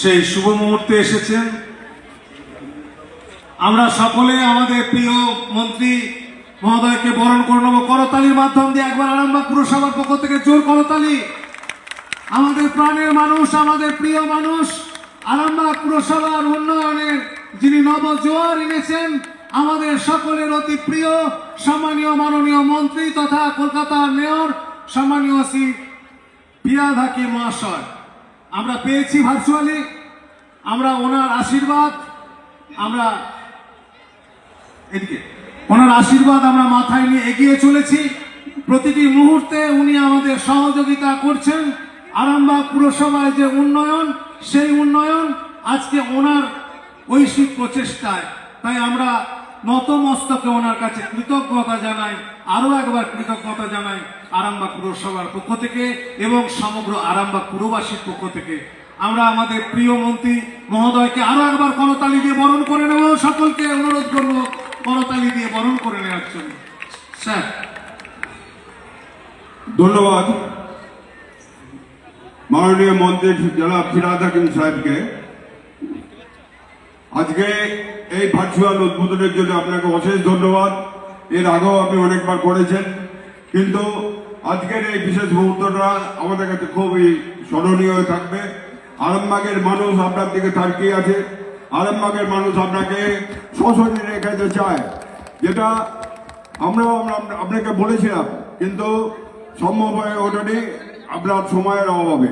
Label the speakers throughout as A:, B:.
A: সেই শুভ মুহূর্তে এসেছেন। আমরা সকলে আমাদের প্রিয় মন্ত্রী মহোদয়কে বরণ করে নেব। করতালির মাধ্যম দিয়ে একবার আরামবাগ পুরসভার পক্ষ থেকে জোর করতালি। আমাদের প্রাণের মানুষ, আমাদের প্রিয় মানুষ, আরামবাগ পুরসভার উন্নয়নের যিনি নবজোয়ার এনেছেন, আমাদের সকলের অতি প্রিয়, সম্মানীয় মাননীয় মন্ত্রী তথা কলকাতার মেয়র, সম্মানীয় শ্রী পিয়াদ হাকিম মহাশয়। আমরা পেয়েছি ভার্চুয়ালি আমরা ওনার আশীর্বাদ, আমরা এদিকে, ওনার আশীর্বাদ আমরা মাথায় নিয়ে এগিয়ে চলেছি। প্রতিটি মুহূর্তে উনি আমাদের সহযোগিতা করছেন। আরামবাগ পুরসভায় যে উন্নয়ন, সেই উন্নয়ন আজকে ওনার ঐশিক প্রচেষ্টায়। তাই আমরা নতমস্তকে ওনার কাছে কৃতজ্ঞতা জানাই আরও একবার কৃতজ্ঞতা জানাই আরামবাগ পুরসভার পক্ষ থেকে এবং সমগ্র আরামবাগ পুরবাসীর পক্ষ থেকে। আমরা আমাদের প্রিয় মন্ত্রী মহোদয়কে আরও একবার করতালি দিয়ে বরণ করে নেব সকলকে অনুরোধ করব, করতালি দিয়ে বরণ করে নেওয়ার জন্য। স্যার।
B: ধন্যবাদ। মাননীয় মন্ত্রী জনাব ফিরাদ হাকিম সাহেবকে। আজকে এই ভার্চুয়াল উদ্বোধনের জন্য আপনাকে অশেষ ধন্যবাদ। এর আগেও আপনি অনেকবার করেছেন। কিন্তু আজকের এই বিশেষ মুহূর্তটা আমাদের কাছে খুবই স্মরণীয় হয়ে থাকবে। আরামবাগের মানুষ আপনার দিকে তাকিয়ে আছে। আরামবাগের মানুষ আপনাকে সশরীরে রেখাতে চায়। যেটা আমরাও আমরা- আপনাকে বলেছিলাম, কিন্তু সম্ভব হয়ে ওঠেনি। আপনার সময়ের অভাবে।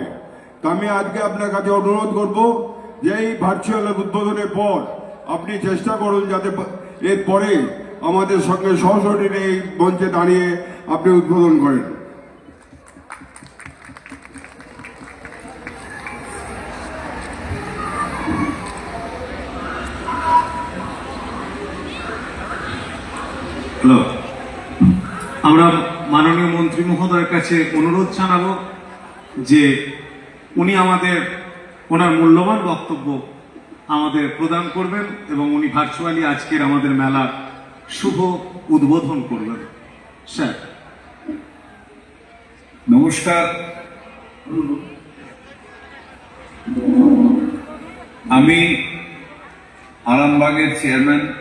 B: তা আমি আজকে আপনার কাছে অনুরোধ করব যে এই ভার্চুয়াল উদ্বোধনের পর আপনি চেষ্টা করুন যাতে এরপরে আমাদের সঙ্গে সশরীরে এই মঞ্চে দাঁড়িয়ে আপনি উদ্বোধন করেন।
A: আমরা মাননীয় মন্ত্রী মহোদয়ের কাছে অনুরোধ জানাব যে উনি আমাদের ওনার মূল্যবান বক্তব্য আমাদের প্রদান করবেন এবং উনি ভার্চুয়ালি আজকের আমাদের মেলার শুভ উদ্বোধন করবেন। স্যার।
C: নমস্কার। আমি আরামবাগের চেয়ারম্যান।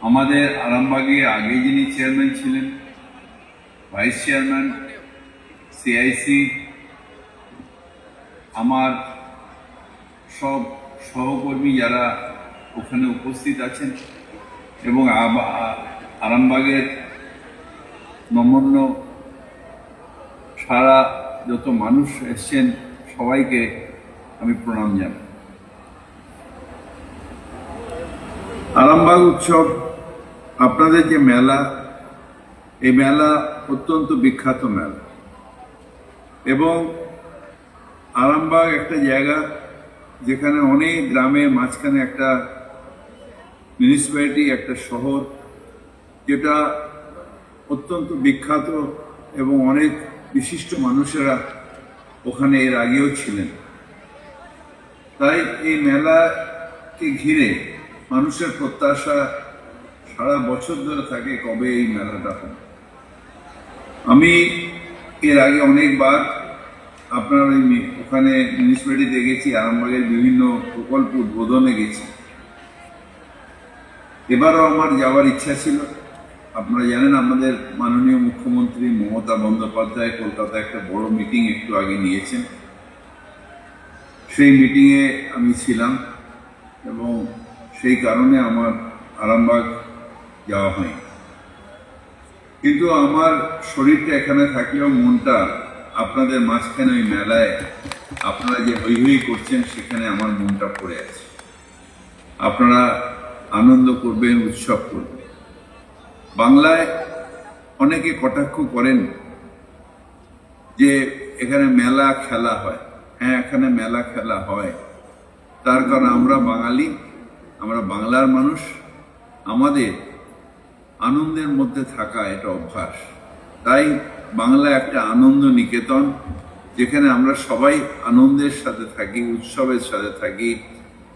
C: আমাদের আরামবাগে আগে যিনি চেয়ারম্যান ছিলেন, ভাইস চেয়ারম্যান, সিআইসি, আমার সব সহকর্মী যারা ওখানে উপস্থিত আছেন এবং আরামবাগের নমন্য সারা যত মানুষ এসছেন, সবাইকে আমি প্রণাম জানাই। আরামবাগ উৎসব, আপনাদের যে মেলা, এই মেলা অত্যন্ত বিখ্যাত মেলা। এবং আরামবাগ একটা জায়গা যেখানে অনেক গ্রামের মাঝখানে একটা মিউনিসিপ্যালিটি একটা শহর, যেটা অত্যন্ত বিখ্যাত এবং অনেক বিশিষ্ট মানুষেরা ওখানে এর আগেও ছিলেন। তাই এই মেলাকে ঘিরে মানুষের প্রত্যাশা সারা বছর ধরে থাকে কবে এই মেলাটা হবে। আমি এর আগে অনেকবার আপনার ওই ওখানে মিউনিসিপ্যালিটিতে গেছি, আরামবাগের বিভিন্ন প্রকল্প উদ্বোধনে গেছি। এবারও আমার যাওয়ার ইচ্ছা ছিল। আপনারা জানেন, আমাদের মাননীয় মুখ্যমন্ত্রী মমতা বন্দ্যোপাধ্যায় কলকাতায় একটা বড় মিটিং একটু আগে নিয়েছেন। সেই মিটিংয়ে আমি ছিলাম এবং সেই কারণে আমার আরামবাগ যাওয়া হয়নি। কিন্তু আমার শরীরটা এখানে থাকলেও মনটা আপনাদের মাঝখানে ওই মেলায় আপনারা যে হই হই করছেন, সেখানে আমার মনটা পড়ে আছে। আপনারা আনন্দ করবেন, উৎসব করবেন। বাংলায় অনেকে কটাক্ষ করেন যে এখানে মেলা খেলা হয়। হ্যাঁ এখানে মেলা খেলা হয়। তার কারণ আমরা বাঙালি, আমরা বাংলার মানুষ। আমাদের আনন্দের মধ্যে থাকা এটা অভ্যাস। তাই বাংলা একটা আনন্দ নিকেতন, যেখানে আমরা সবাই আনন্দের সাথে থাকি, উৎসবের সাথে থাকি,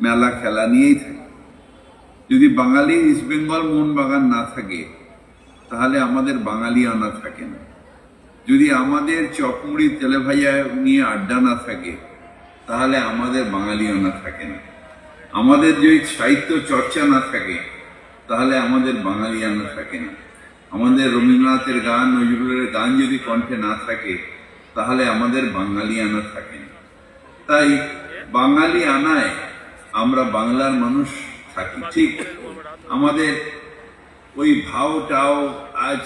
C: মেলা খেলা নিয়েই থাকি। যদি বাঙালি ইস্ট বেঙ্গল মোহনবাগান না থাকে, তাহলে আমাদের বাঙালি আনা থাকে না। যদি আমাদের চকমুড়ি তেলে ভাজা নিয়ে আড্ডা না থাকে, তাহলে আমাদের বাঙালিয়ানা থাকে না। আমাদের যদি সাহিত্য চর্চা না থাকে, তাহলে আমাদের বাঙালিয়ানা থাকে না। আমাদের রবীন্দ্রনাথের গান, নজরুলের গান যদি কণ্ঠে না থাকে, তাহলে আমাদের বাঙালি আনা থাকে না। তাই বাঙালি আনায় আমরা বাংলার মানুষ থাকি, ঠিক? আমাদের ওই ভাও টাও আজ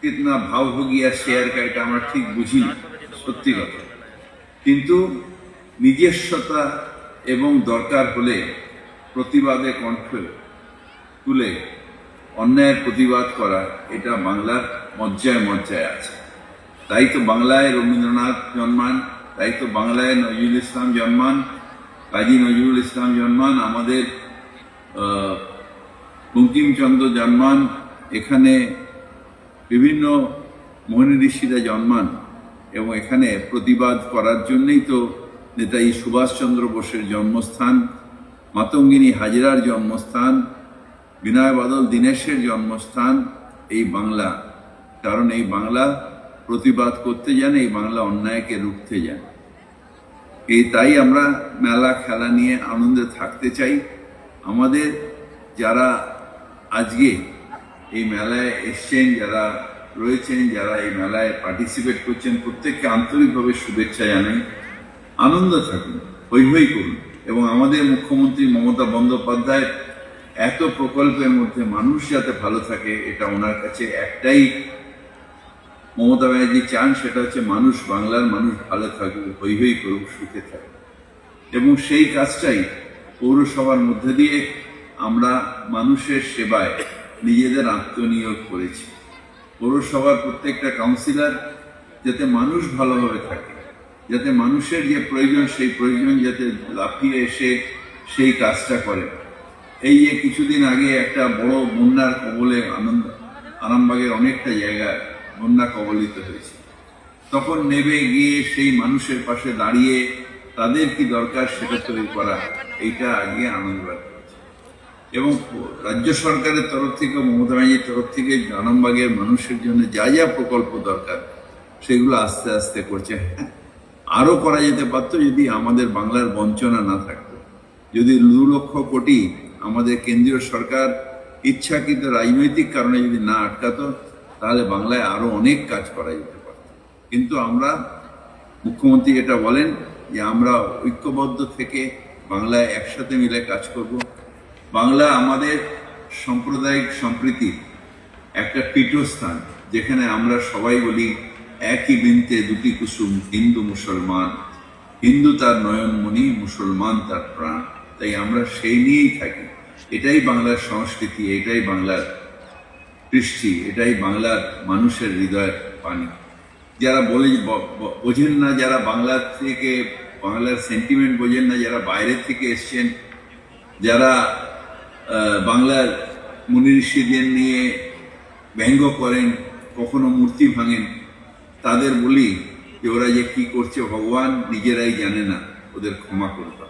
C: কিতনা ভাও হো গিয়া শেয়ার কা এটা আমরা ঠিক বুঝি না সত্যি কথা। কিন্তু নিজস্বতা এবং দরকার হলে প্রতিবাদে কণ্ঠ তুলে অন্যায়ের প্রতিবাদ করা, এটা বাংলার মজ্জায় মজ্জায় আছে। তাই তো বাংলায় রবীন্দ্রনাথ জন্মান, তাই তো বাংলায় নজরুল ইসলাম জন্মান, কাজী নজরুল ইসলাম জন্মান, আমাদের বঙ্কিমচন্দ্র জন্মান, এখানে বিভিন্ন মহনী ঋষিরা জন্মান, এবং এখানে প্রতিবাদ করার জন্যই তো নেতাজি সুভাষচন্দ্র বোসের জন্মস্থান, মাতঙ্গিনী হাজরার জন্মস্থান বিনয় বাদল দীনেশের জন্মস্থান এই বাংলা। কারণ এই বাংলা প্রতিবাদ করতে জানে, এই বাংলা অন্যায়কে রুখতে জানে। এই তাই আমরা মেলা খেলা নিয়ে আনন্দে থাকতে চাই। আমাদের যারা আজকে এই মেলায় এসছেন, যারা রয়েছেন, যারা এই মেলায় পার্টিসিপেট করছেন, প্রত্যেককে আন্তরিকভাবে শুভেচ্ছা জানাই। আনন্দ থাকুন, হৈ হৈ করুন। এবং আমাদের মুখ্যমন্ত্রী মমতা বন্দ্যোপাধ্যায় এত প্রকল্পের মধ্যে মানুষ যাতে ভালো থাকে, এটা ওনার কাছে একটাই মমতা ব্যানার্জি চান, সেটা হচ্ছে মানুষ, বাংলার মানুষ ভালো থাকুক হৈ হৈ করুক, সুখে থাকুক। এবং সেই কাজটাই পৌরসভার মধ্যে দিয়ে আমরা মানুষের সেবায় নিজেদের আত্মনিয়োগ করেছি। পৌরসভার প্রত্যেকটা কাউন্সিলর যাতে মানুষ ভালোভাবে থাকে, যাতে মানুষের যে প্রয়োজন, সেই প্রয়োজন যাতে লাফিয়ে এসে সেই কাজটা করে এই যে কিছুদিন আগে একটা বড় বন্যার কবলে আনন্দ আরামবাগের অনেকটা জায়গা বন্যা কবলিত হয়েছে। তখন নেবে গিয়ে সেই মানুষের পাশে দাঁড়িয়ে তাদের কি দরকার সেটা তৈরি করা এইটা আগে আনন্দ করেছে। এবং রাজ্য সরকারের তরফ থেকে মমতা ব্যানার্জির তরফ থেকে আরামবাগের মানুষের জন্য যা যা প্রকল্প দরকার সেগুলো আস্তে আস্তে করছে। হ্যাঁ, আরও করা যেতে পারতো যদি আমাদের বাংলার বঞ্চনা না থাকতো। যদি দু লক্ষ কোটি আমাদের কেন্দ্রীয় সরকার ইচ্ছাকৃত রাজনৈতিক কারণে যদি না আটকাতো, তাহলে বাংলায় আরও অনেক কাজ করা যেতে পারত। কিন্তু আমরা, মুখ্যমন্ত্রী এটা বলেন যে আমরা ঐক্যবদ্ধ থেকে বাংলায় একসাথে মিলে কাজ করব। বাংলা আমাদের সাম্প্রদায়িক সম্প্রীতি, একটা পীঠস্থান, যেখানে আমরা সবাই বলি একই বৃন্তে দুটি কুসুম, হিন্দু মুসলমান। হিন্দু তার নয়নমণি, মুসলমান তার প্রাণ। তাই আমরা সেই নিয়েই থাকি এটাই বাংলার সংস্কৃতি, এটাই বাংলার কৃষ্টি, এটাই বাংলার মানুষের হৃদয়ের পানি যারা বলে বোঝেন না যারা বাংলার থেকে, বাংলার সেন্টিমেন্ট বোঝেন না যারা বাইরে থেকে এসছেন, যারা বাংলার মুনি ঋষিদের নিয়ে ব্যঙ্গ করেন, কখনো মূর্তি ভাঙেন, তাদের বলি যে ওরা যে কী করছে, ভগবান নিজেরাই জানে না, ওদের ক্ষমা করতে।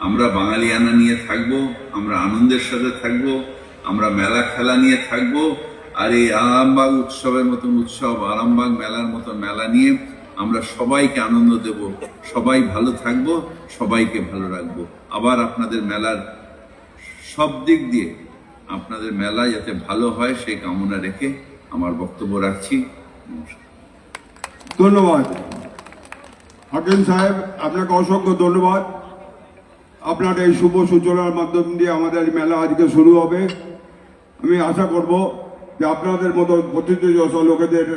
C: আমরা বাঙালিয়ানা নিয়ে থাকব, আমরা আনন্দের সাথে থাকব, আমরা মেলা খেলা নিয়ে থাকব, আর এই আরামবাগ উৎসবের মতন উৎসব, আরামবাগ মেলার মতো মেলা নিয়ে আমরা সবাইকে আনন্দ দেব, সবাই ভালো থাকব, সবাইকে ভালো রাখব। আবার আপনাদের মেলার সব দিক দিয়ে আপনাদের মেলা যাতে ভালো হয়, সেই কামনা রেখে আমার বক্তব্য রাখছি। নমস্কার।
B: ধন্যবাদ। হাকিম সাহেব, আপনাকে অসংখ্য ধন্যবাদ। আপনার এই শুভ সূচনার মাধ্যম দিয়ে আমাদের মেলা আজকে শুরু হবে। আমি আশা করব যে আপনাদের মতো প্রতিনিধিযশ লোকেদের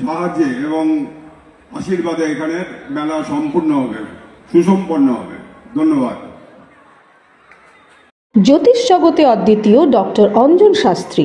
B: সাহায্যে এবং আশীর্বাদে এখানে মেলা সম্পূর্ণ হবে, সুসম্পন্ন হবে। ধন্যবাদ।
D: জ্যোতিষ জগতে অদ্বিতীয় ডক্টর অঞ্জন শাস্ত্রী।